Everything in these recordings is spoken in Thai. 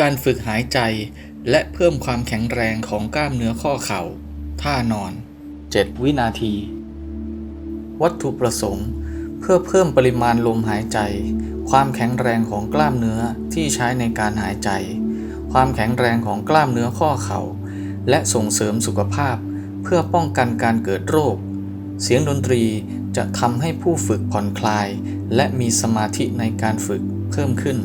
การฝึกหายใจและเพิ่มความแข็งแรงของกล้ามเนื้อข้อเข่า ท่านอน 7 วินาที วัตถุประสงค์ เพื่อเพิ่มปริมาณลมหายใจ ความแข็งแรงของกล้ามเนื้อที่ใช้ในการหายใจ ความแข็งแรงของกล้ามเนื้อข้อเข่า และส่งเสริมสุขภาพ เพื่อป้องกันการเกิดโรค เสียงดนตรีจะทำให้ผู้ฝึกผ่อนคลาย และมีสมาธิในการฝึกเพิ่มขึ้น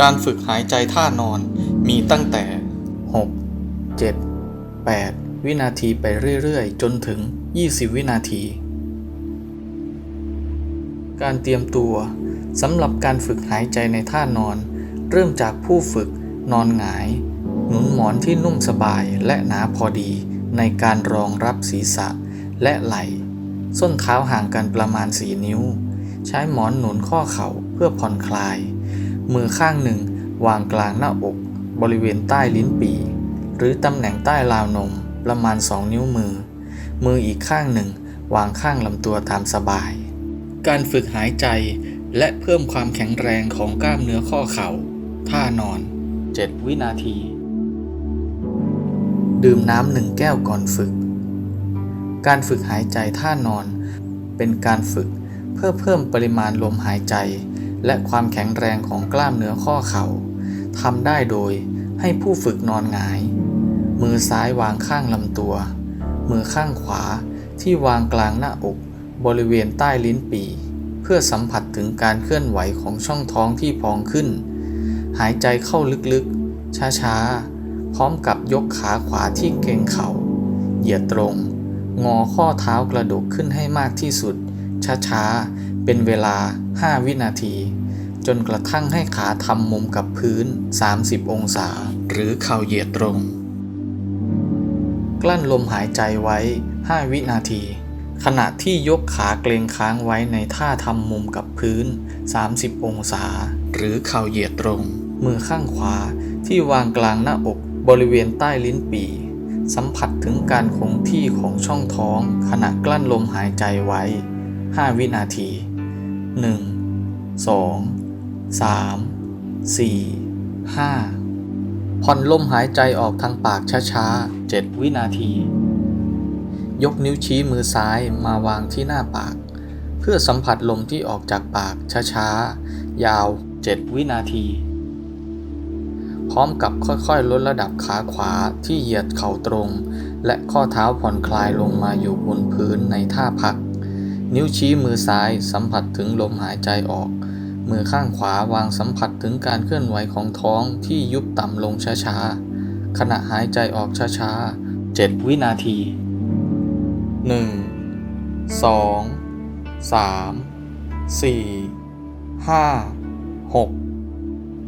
การฝึกหายใจท่านอนมีตั้งแต่ 6 7 8 วินาทีไปเรื่อยๆ จนถึง 20 วินาที การเตรียมตัวสำหรับการฝึกหายใจในท่านอน เริ่มจากผู้ฝึกนอนหงาย หนุนหมอนที่นุ่มสบายและหนาพอดีในการรองรับศีรษะและไหล่ ส้นเท้าห่างกันประมาณ 4 นิ้ว ใช้หมอนหนุนข้อเข่าเพื่อผ่อนคลาย มือข้างหนึ่งวางกลางหน้าอก บริเวณใต้ลิ้นปี่ หรือตำแหน่งใต้ราวนมประมาณ 2 นิ้วมือ มืออีกข้างหนึ่งวางข้างลำตัวตามสบาย การฝึกหายใจและเพิ่มความแข็งแรงของกล้ามเนื้อข้อเข่า ท่านอน 7 วินาที ดื่มน้ำหนึ่งแก้วก่อนฝึก การฝึกหายใจท่านอน เป็นการฝึกเพื่อเพิ่มปริมาณลมหายใจ และความแข็งแรงของกล้ามเนื้อข้อเข่าทำได้โดยให้ผู้ฝึกนอนหงาย มือซ้ายวางข้างลำตัว มือข้างขวาที่วางกลางหน้าอก บริเวณใต้ลิ้นปี่ เพื่อสัมผัสถึงการเคลื่อนไหวของช่องท้องที่พองขึ้น หายใจเข้าลึกๆ ช้าๆ พร้อมกับยกขาขวาที่เกรงเข่า เหยียดตรง งอข้อเท้ากระดกขึ้นให้มากที่สุด ช้าๆ เป็นเวลา 5 วินาที จนกระทั่งให้ขาทำมุมกับพื้น 30 องศา หรือเข่าเหยียดตรง กลั้นลมหายใจไว้ 5 วินาที ขณะที่ยกขาเกรงค้างไว้ในท่าทำมุมกับพื้น 30 องศา หรือเข่าเหยียดตรง มือข้างขวาที่วางกลางหน้าอกบริเวณใต้ลิ้นปี่สัมผัสถึงการคงที่ของช่องท้องขณะกลั้นลมหายใจไว้ 5 วินาที 1 2 3 4 5 ผ่อนลมหายใจออกทางปากช้าๆ 7 วินาที ยกนิ้วชี้มือซ้ายมาวางที่หน้าปาก เพื่อสัมผัสลมที่ออกจากปากช้าๆ ยาว 7 วินาที พร้อมกับค่อยๆ ลดระดับขาขวาที่เหยียดเข่าตรง และข้อเท้าผ่อนคลายลงมาอยู่บนพื้นในท่าพัก นิ้วชี้มือซ้ายสัมผัสถึงลมหายใจออก มือข้างขวาวางสัมผัสถึงการเคลื่อนไหวของท้องที่ยุบต่ำลงช้าๆ ขณะหายใจออกช้าๆ 7 วินาที 1 2 3 4 5 6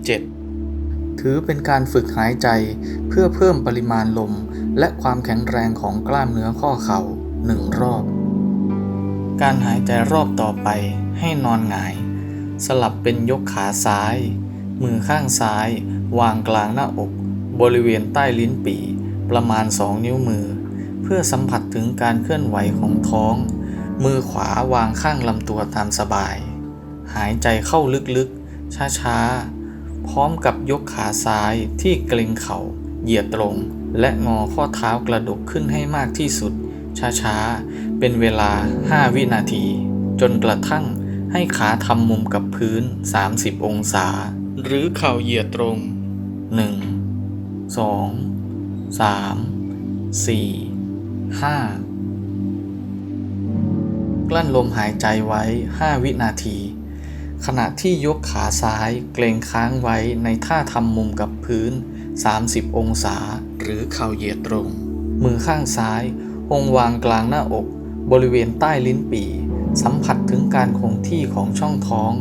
7ถือเป็นการฝึกหายใจเพื่อเพิ่มปริมาณลม และความแข็งแรงของกล้ามเนื้อข้อเข่าหนึ่งรอบ การหายใจรอบต่อไปให้นอนหงาย สลับเป็นยกขาซ้าย มือข้างซ้าย วางกลางหน้าอก บริเวณใต้ลิ้นปี่ ประมาณ 2 นิ้วมือ เพื่อสัมผัสถึงการเคลื่อนไหวของท้อง มือขวาวางข้างลำตัวตามสบาย หายใจเข้าลึกๆ ช้าๆ พร้อมกับยกขาซ้ายที่เกร็งเข่า เหยียดตรง และงอข้อเท้ากระดกขึ้นให้มากที่สุด ช้าๆ เป็นเวลา 5 วินาที จนกระทั่งให้ขาทำมุมกับพื้น 30 องศา หรือเข่าเหยียดตรง 1 2 3 4 5 กลั้นลมหายใจไว้ 5 วินาที ขณะที่ยกขาซ้ายเกรงค้างไว้ในท่าทำมุมกับพื้น 30 องศา หรือเข่าเหยียดตรง มือข้างซ้ายองวางกลางหน้าอก บริเวณใต้ลิ้นปี่ สัมผัสถึงการคงที่ของช่องท้อง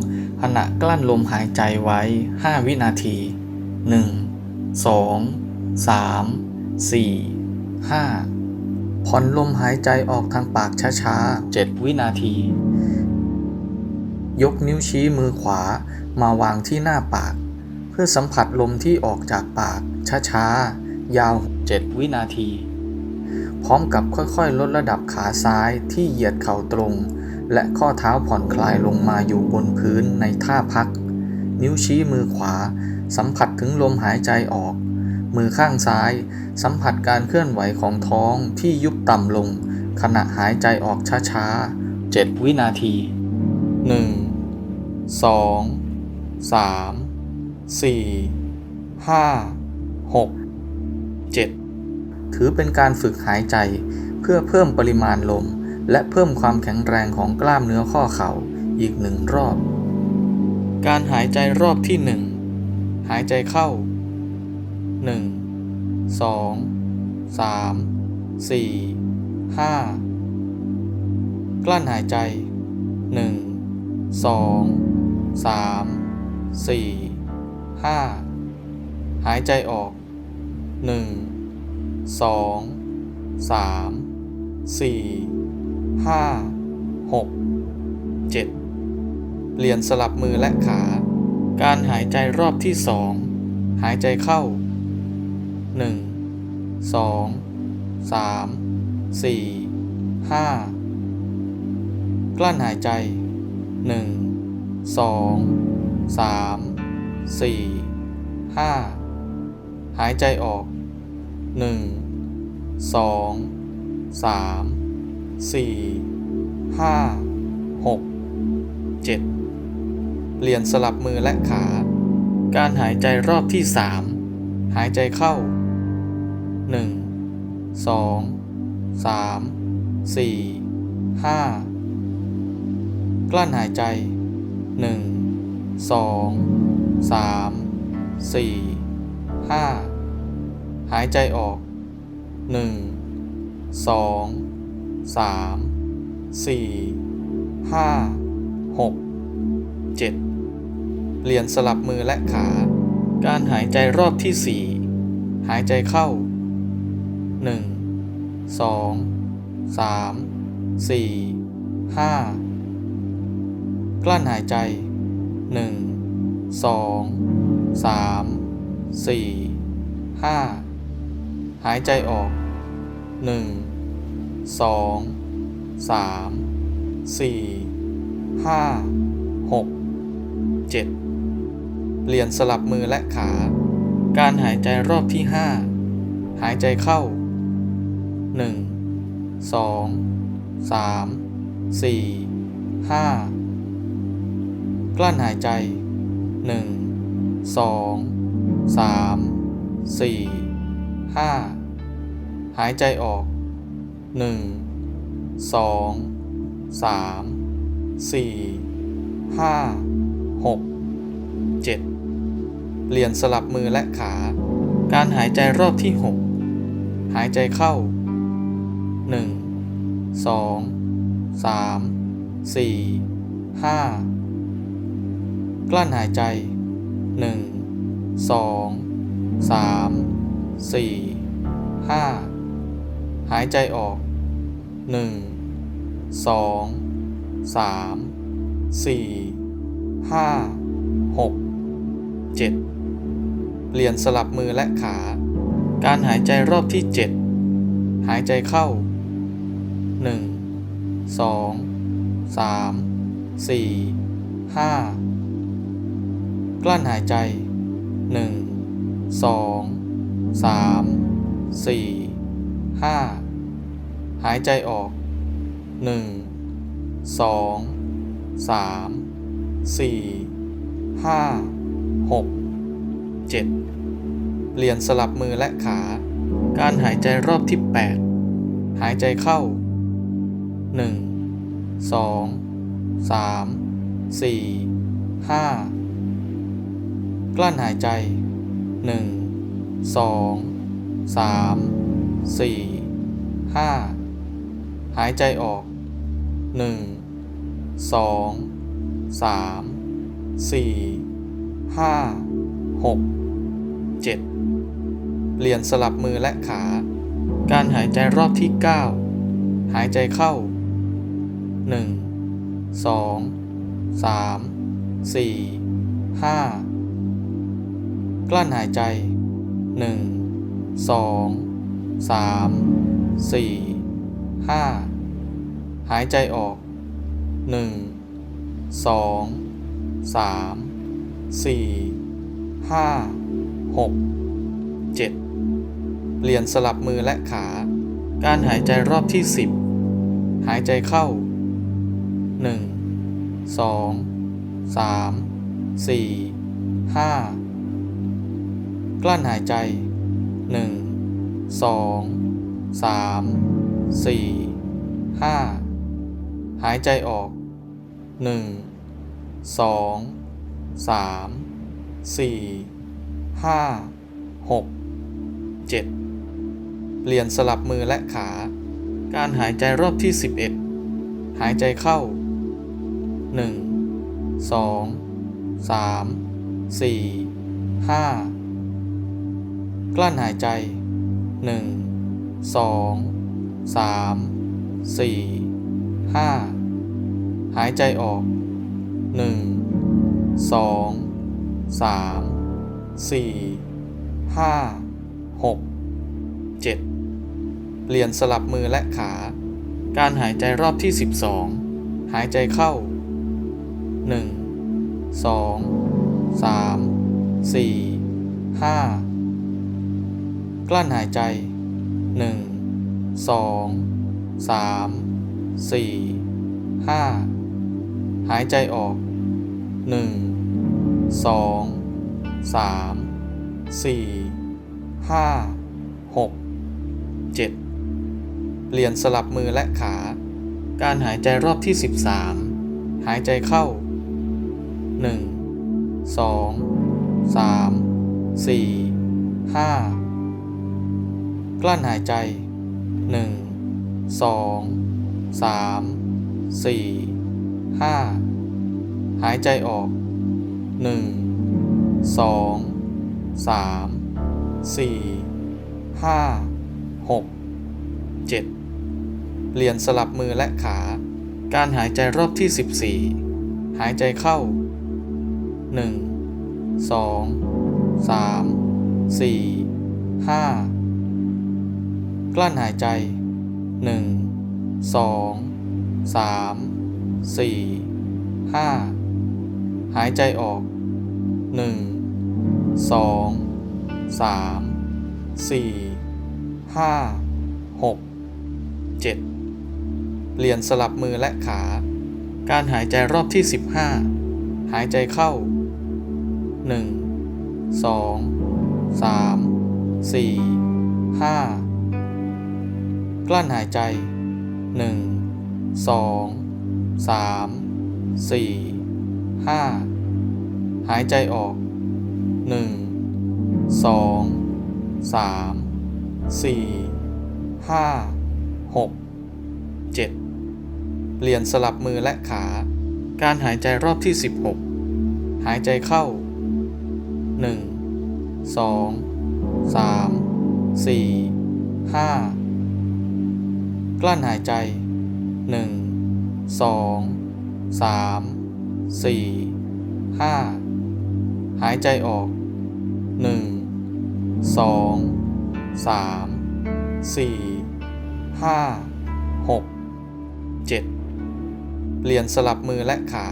ขณะกลั้นลมหายใจไว้ 5 วินาที 1 2 3 4 5 ผ่อนลมหายใจออกทางปากช้าๆ 7 วินาที ยกนิ้วชี้มือขวามาวางที่หน้าปาก เพื่อสัมผัสลมที่ออกจากปากช้าๆ ยาว 7 วินาที พร้อมกับค่อยๆ ลดระดับขาซ้ายที่เหยียดเข่าตรง และข้อเท้าผ่อนคลายลงมาอยู่บนพื้นในท่าพัก นิ้วชี้มือขวา สัมผัสถึงลมหายใจออก มือข้างซ้าย สัมผัสการเคลื่อนไหวของท้องที่ยุบต่ำลง ขณะหายใจออกช้าๆ 7 วินาที 1 2 3 4 5 6 7 ถือเป็นการฝึกหายใจ เพื่อเพิ่มปริมาณลม และเพิ่มความแข็งแรงของกล้ามเนื้อข้อเข่าอีกหนึ่งรอบ การหายใจรอบที่หนึ่งหายใจเข้า 1 2 3 4 5 กลั้นหายใจ 1 2 3 4 5 หายใจออก 1 2 3 4 5 6 7เปลี่ยนสลับมือและขา การหายใจรอบที่สองหายใจเข้า1 2 3 4 5กลั้นหายใจ1 2 3 4 5หายใจออก 1 2 3 4 5 6 7เปลี่ยนสลับมือและขา การหายใจรอบที่3หายใจเข้า1 2 3 4 5กลั้นหายใจ1 2 3 4 5หายใจออก หนึ่งสองสามสี่ห้าหกเจ็ดเปลี่ยนสลับมือและขา การหายใจรอบที่สี่หายใจเข้าหนึ่งสองสามสี่ห้ากลั้นหายใจหนึ่งสองสามสี่ห้าหายใจออก หนึ่งสองสามสี่ห้าหกเจ็ดเปลี่ยนสลับมือและขา การหายใจรอบที่ห้าหายใจเข้าหนึ่งสองสามสี่ห้ากลั้นหายใจหนึ่งสองสามสี่ห้าายใจออก 1 2 3 4 5 6 7 เปลี่ยนสลับมือและขา การหายใจรอบที่ 6 หายใจเข้า 1 2 3 4 5 กลั้นหายใจ 1 2 3 4 5 หายใจออก 1 2 3 4 5 6 7 เปลี่ยนสลับมือและขา การหายใจรอบที่ 7 หายใจเข้า 1 2 3 4 5 กลั้นหายใจ 1 2 3 4 5 หายใจออก 1 2 3 4 5 6 7 เปลี่ยนสลับมือและขา การหายใจรอบที่ 8 หายใจเข้า 1 2 3 4 5 กลั้นหายใจ 1 2 3 4 5 หายใจออก 1 2 3 4 5 6 7 เปลี่ยนสลับมือและขา การหายใจรอบที่ 9 หายใจเข้า 1 2 3 4 5 กลั้นหายใจ 1 2 3 4 5หายใจออก1 2 3สี่ห้าหกเจ็ดเปลี่ยนสลับมือและขา การหายใจรอบที่สิบหายใจเข้าหนึ่งสองสามสี่ห้ากลั้นหายใจหนึ่งสองสาม สี่ห้าหายใจออกหนึ่งสองสามสี่ห้าหกเจ็ดเปลี่ยนสลับมือและขา การหายใจรอบที่ 11 หายใจเข้า 1 2 3 4 5 กลั้นหายใจ 1 2 3 4 5หายใจออก1 2 3 4 5 6 7เปลี่ยนสลับมือและขา การหายใจรอบที่12หายใจเข้า1 2 3 4 5กลั้นหายใจ 1 2 3 4 5หายใจออก1 2 3 4 5 6 7เปลี่ยนสลับมือและขา การหายใจรอบที่13หายใจเข้า1 2 3 4 5กลั้นหายใจ หนึ่งสองสามสี่ห้าหายใจออกหนึ่งสองสามสี่ห้าหกเจ็ดเปลี่ยนสลับมือและขา การหายใจรอบที่สสิบี่หายใจเข้าหนึ่งงสสสามี่ห้า กลั้นหายใจ 1 2 3 4 5 หายใจออก 1 2 3 4 5 6 7 เปลี่ยนสลับมือและขา การหายใจรอบที่ 15 หายใจเข้า 1 2 3 4 5 กลั้นหายใจ 1 2 3 4 5 หายใจออก 1 2 3 4 5 6 7 เปลี่ยนสลับมือและขา การหายใจรอบที่ 16 หายใจเข้า 1 2 3 4 5 กลั้นหายใจ 1 2 3 4 5 หายใจออก 1 2 3 4ห้าหกเจ็ดเปลี่ยนสลับมือและขา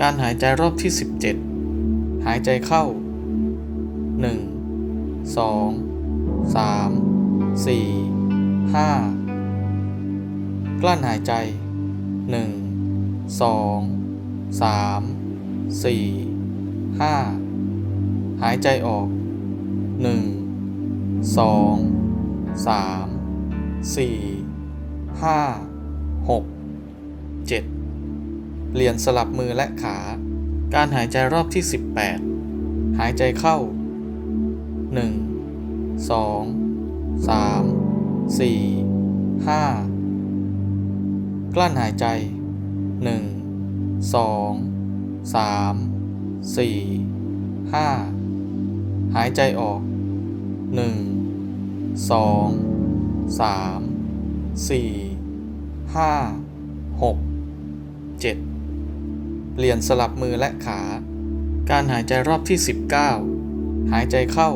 การหายใจรอบที่ 17 หายใจเข้า 1 2 3 4 5 กลั้นหายใจ 1 2 3 4 5 หายใจออก 1 2 3สี่ห้าหกเจ็ดเปลี่ยนสลับมือและขา การหายใจรอบที่ 18 หายใจเข้า 1 2 3 4 5 กลั้นหายใจ 1 2 3 4 5 หายใจออก 1 2สามสี่ห้าหกเจ็ดเปลี่ยนสลับมือและขา การหายใจรอบที่ 19 หายใจเข้า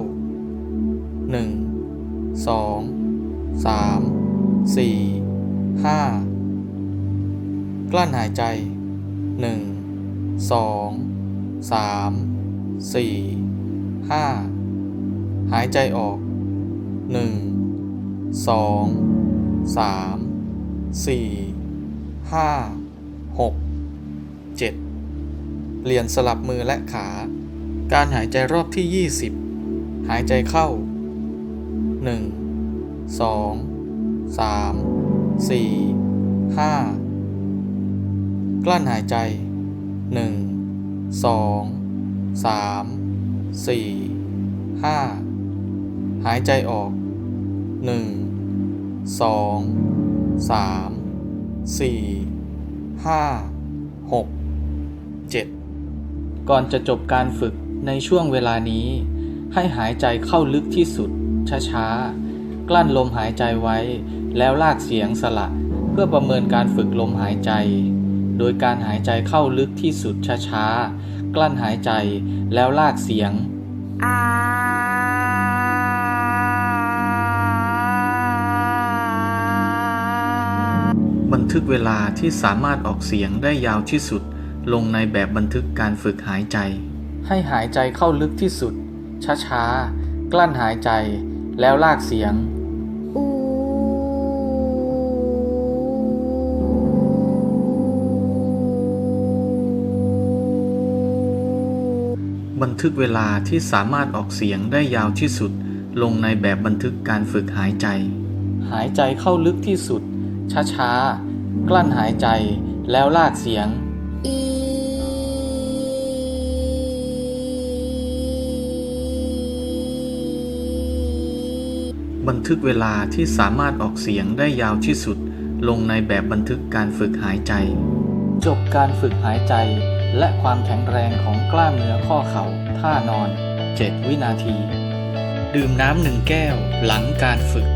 1 2 3 4 5 กลั้นหายใจ 1 2 3สี่ห้าหายใจออกหนึ่งสองสามสี่ห้าหกเจ็ดเปลี่ยนสลับมือและขา การหายใจรอบที่ 20 หายใจเข้า 1 2 3 4 5 กลั้นหายใจ 1 2 3 4 5 หายใจออก 1 2 3 4 5 6 7 ก่อนจะจบการฝึกในช่วงเวลานี้ ให้หายใจเข้าลึกที่สุด ช้าๆ กลั้นลมหายใจไว้ แล้วลากเสียงสละ เพื่อประเมินการฝึกลมหายใจ โดยการหายใจเข้าลึกที่สุดช้าๆ กลั้นหายใจแล้วลากเสียง บันทึกเวลาที่สามารถออกเสียงได้ยาวที่สุด ลงในแบบบันทึกการฝึกหายใจ ให้หายใจเข้าลึกที่สุด ช้าๆ กลั้นหายใจแล้วลากเสียง บันทึกเวลาที่สามารถออกเสียงได้ยาวที่สุด ลงในแบบบันทึกการฝึกหายใจ หายใจเข้าลึกที่สุด ช้าๆ กลั้นหายใจแล้วลากเสียง บันทึกเวลาที่สามารถออกเสียงได้ยาวที่สุด ลงในแบบบันทึกการฝึกหายใจ จบการฝึกหายใจ และความแข็งแรงของกล้ามเนื้อข้อเข่าท่านอน 7 วินาที ดื่มน้ำหนึ่งแก้วหลังการฝึก